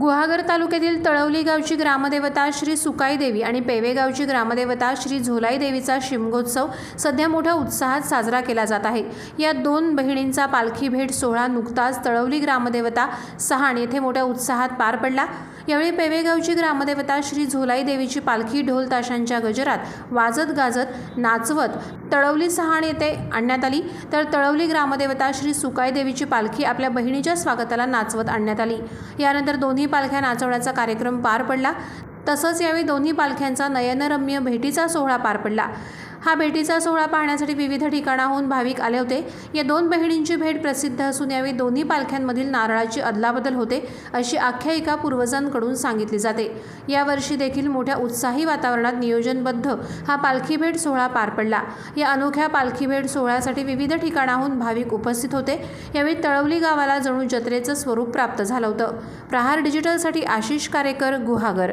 गुहागर तालुक्यातील तळवली गावची ग्रामदेवता श्री सुकाई देवी आणि पेवे गावची ग्रामदेवता श्री झोलाई देवीचा शिमगोत्सव सध्या मोठ्या उत्साहात साजरा केला जात आहे. या दोन बहिणींचा पालखी भेट सोहळा नुकताच तळवली ग्रामदेवता सहाण येथे मोठ्या उत्साहात पार पडला. यावेळी पेवेगावची ग्रामदेवता श्री झोलाई देवीची पालखी ढोल ताशांच्या गजरात वाजत गाजत नाचवत तळवली सहाण येथे आणण्यात आली. तर तळवली ग्रामदेवता श्री सुकाई देवीची पालखी आपल्या बहिणीच्या स्वागताला नाचवत आणण्यात आली. यानंतर दोन्ही दोन्ही पालख्या नाचवण्याचा कार्यक्रम पार पडला. तसंच यावेळी दोन्ही पालख्यांचा नयनरम्य भेटीचा सोहळा पार पडला. हा भेटीचा सोहळा पाहण्यासाठी विविध ठिकाणाहून भाविक आले होते. या दोन बहिणींची भेट प्रसिद्ध असून यावेळी दोन्ही पालख्यांमधील नारळाची अदलाबदल होते अशी आख्यायिका पूर्वजांकडून सांगितली जाते. यावर्षी देखील मोठ्या उत्साही वातावरणात नियोजनबद्ध हा पालखी भेट सोहळा पार पडला. या अनोख्या पालखी भेट सोहळ्यासाठी विविध ठिकाणाहून भाविक उपस्थित होते. यावेळी तळवली गावाला जणू जत्रेचं स्वरूप प्राप्त झालं होतं. प्रहार डिजिटलसाठी आशिष कारेकर गुहागर